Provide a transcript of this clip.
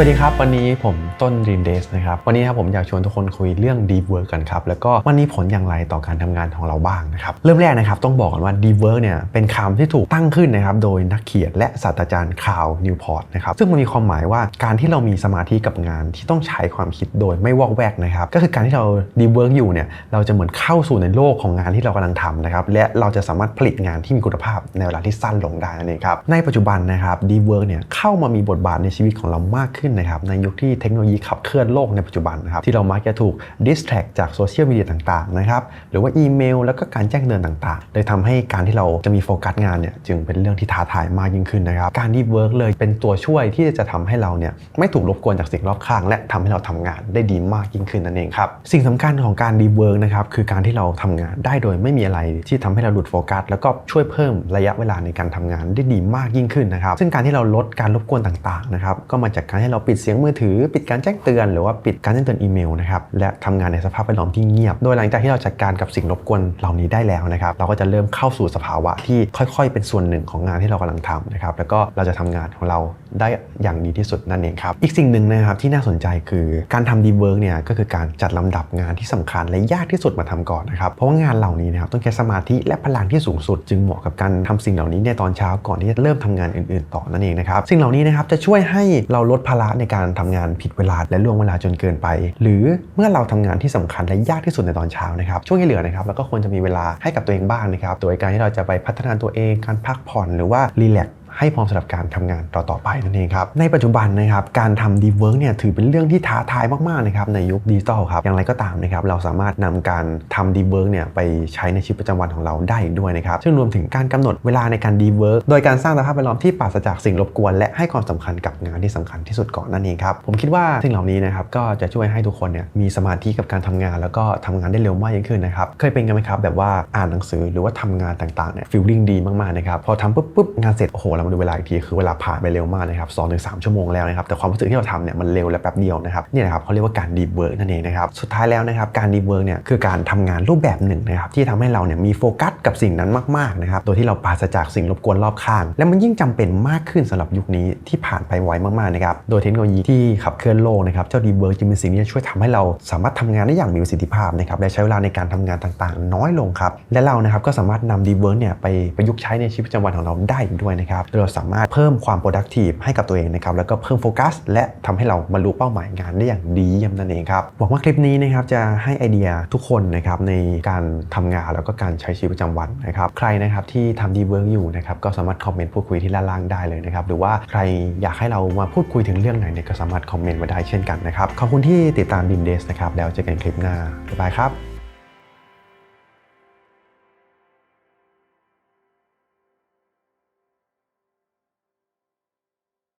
สวัสดีครับ วันนี้ผมต้น Dream Days นะครับ วันนี้ครับผมอยากชวนทุกคนคุยเรื่อง Deep Work กันครับ แล้วก็มันมีผลอย่างไรต่อการทำงานของเราบ้างนะครับ เริ่มแรกนะครับต้องบอกก่อนว่า Deep Work เนี่ยเป็นคำที่ถูกตั้งขึ้นนะครับ โดยนักเขียนและศาสตราจารย์คาวนิวพอร์ตนะครับ ซึ่งมันมีความหมายว่าการที่เรามีสมาธิกับงานที่ต้องใช้ความคิดโดยไม่วอกแวกนะครับ ก็คือการที่เรา Deep Work อยู่เนี่ยเราจะเหมือนเข้าสู่ในโลกของงานที่เรากำลังทำนะครับ และเราจะสามารถผลิตงานที่มีคุณภาพในเวลาที่สั้นลงได้นั่นเองครับ ในปัจจุบันนะครับ Deep Work เนี่ยเข้ามามีบทบาทในชีวิตของเรามากขึ้นนะครับในยุคที่เทคโนโลยีขับเคลื่อนโลกในปัจจุบันนะครับที่เรามักจะถูก distract จากโซเชียลมีเดียต่างๆนะครับหรือว่าอีเมล แล้วก็การแจ้งเตือนต่างๆเลยทำให้การที่เราจะมีโฟกัสงานเนี่ยจึงเป็นเรื่องที่ท้าทายมากยิ่งขึ้นนะครับการ Deep Work เลยเป็นตัวช่วยที่จะทำให้เราเนี่ยไม่ถูกรบกวนจากสิ่งรอบข้าง และทำให้เราทำงานได้ดีมากยิ่งขึ้นนั่นเองครับสิ่งสำคัญของการ Deep Work นะครับคือการที่เราทำงานได้โดยไม่มีอะไรที่ทำให้เราหลุดโฟกัส แล้วก็ช่วยเพิ่มระยะเวลาในการทำงานได้ดีมากยิ่งขึ้นนะครับซึ่งการที่เราลดการรบกวนต่างๆนะครับก็มาจากการให้เราปิดเสียงมือถือ ปิดการแจ้งเตือน หรือว่าปิดการแจ้งเตือนอีเมลนะครับและทำงานในสภาพแวดล้อมที่เงียบ โดยหลังจากที่เราจัดการกับสิ่งรบกวนเหล่านี้ได้แล้วนะครับเราก็จะเริ่มเข้าสู่สภาวะที่ค่อยๆ เป็นส่วนหนึ่งของงานที่เรากำลังทำนะครับแล้วก็เราจะทำงานของเราได้อย่างดีที่สุดนั่นเองครับอีกสิ่งหนึ่งนะครับที่น่าสนใจคือการทำดีเวิร์กเนี่ยก็คือการจัดลำดับงานที่สำคัญและยากที่สุดมาทำก่อนนะครับเพราะว่างานเหล่านี้นะครับต้องใช้สมาธิและพลังที่สูงสุด จึงเหมาะกับการทำสิ่งเหล่านี้ในตอนเช้าก่อนที่จะเริ่มทำงานอื่น ๆ ต่อนั่นเองนะครับสิ่งเหล่านี้นะครับจะช่วยให้เราลดภาระในการทำงานผิดเวลาและล่วงเวลาจนเกินไป หรือเมื่อเราทำงานที่สำคัญและยากที่สุดในตอนเช้านะครับช่วงที่เหลือนะครับเราก็ควรจะมีเวลาให้กับตัวเองบ้างนะครับโดยการที่เราจะไปพัฒนาตัวเองการพักผ่อนหรือว่ารีแลก ให้พร้อมสำหรับการทำงานต่อๆไปนั่นเองครับในปัจจุบันนะครับการทำดีเวิร์กเนี่ยถือเป็นเรื่องที่ท้าทายมากๆนะครับในยุคดิจิตอลครับอย่างไรก็ตามนะครับเราสามารถนำการทำดีเวิร์กเนี่ยไปใช้ในชีวิตประจำวันของเราได้ด้วยนะครับซึ่งรวมถึงการกำหนดเวลาในการดีเวิร์กโดยการสร้างสภาพแวดล้อมที่ปราศจากสิ่งรบกวน และให้ความสำคัญกับงานที่สำคัญที่สุดก่อนนั่นเองครับผมคิดว่าสิ่งเหล่านี้นะครับก็จะช่วยให้ทุกคนเนี่ยมีสมาธิกับการทำงาน แล้วก็ทำงานได้เร็วมากยิ่งขึ้นนะครับเคยเป็นกันไหมครับแบบว่าอ่านหนังสือหรือว่าทำงานต่างๆเนี่ยฟีลลิ่งดีมากๆนะครับพอทำปุ๊บปุ๊บงานเสร็จโอ้โหเรามาดูเวลาอีกทีคือเวลาผ่านไปเร็วมากนะครับสองถึงสามชั่วโมงแล้วนะครับแต่ความรู้สึกที่เราทำเนี่ยมันเร็วและแป๊บเดียวนะครับนี่นะครับเขาเรียกว่าการดีเวิร์กนั่นเองนะครับสุดท้ายแล้วนะครับการดีเวิร์กเนี่ยคือการทำงานรูปแบบหนึ่งนะครับที่ทำให้เราเนี่ยมีโฟกัสกับสิ่งนั้นมากๆนะครับโดยที่เราปราศจากสิ่งรบกวนรอบข้าง และมันยิ่งจำเป็นมากขึ้นสำหรับยุคนี้ที่ผ่านไปไวมากๆนะครับโดยเทคโนโลยีที่ขับเคลื่อนโลกนะครับเจ้าดีเวิร์กจึงเป็นสิ่งที่ช่วยทำให้เราสามารถทำงานได้อย่างมีประสิทธิภาพนะครับและใช้เวลาในการทำงานต่างๆ น้อยลงครับและเรานะครับก็สามารถนำดีเวิร์กเนี่ยไปประยุกต์ใช้ในชีวิตประจำวันของเราได้ด้วยนะครับโดเราสามารถเพิ่มความ productive ให้กับตัวเองนะครับแล้วก็เพิ่มโฟกัสและทำให้เราบรรลุเป้าหมายงานได้อย่างดีเยี่ยมนั่นเองครับหวังว่าคลิปนี้นะครับจะให้ไอเดียทุกคนนะครับในการทำงานแล้วก็การใช้ชีวิตประจำวันนะครับใครนะครับที่ทำดีเวิร์กอยู่นะครับก็สามารถคอมเมนต์พูดคุยที่ด้าล่างได้เลยนะครับหรือว่าใครอยากให้เรามาพูดคุยถึงเรื่องไหนเนี่ยก็สามารถคอมเมนต์มาได้เช่นกันนะครับขอบคุณที่ติดตาม Beam Days นะครับแล้วเจอกันคลิปหน้าบ๊ายบายครับ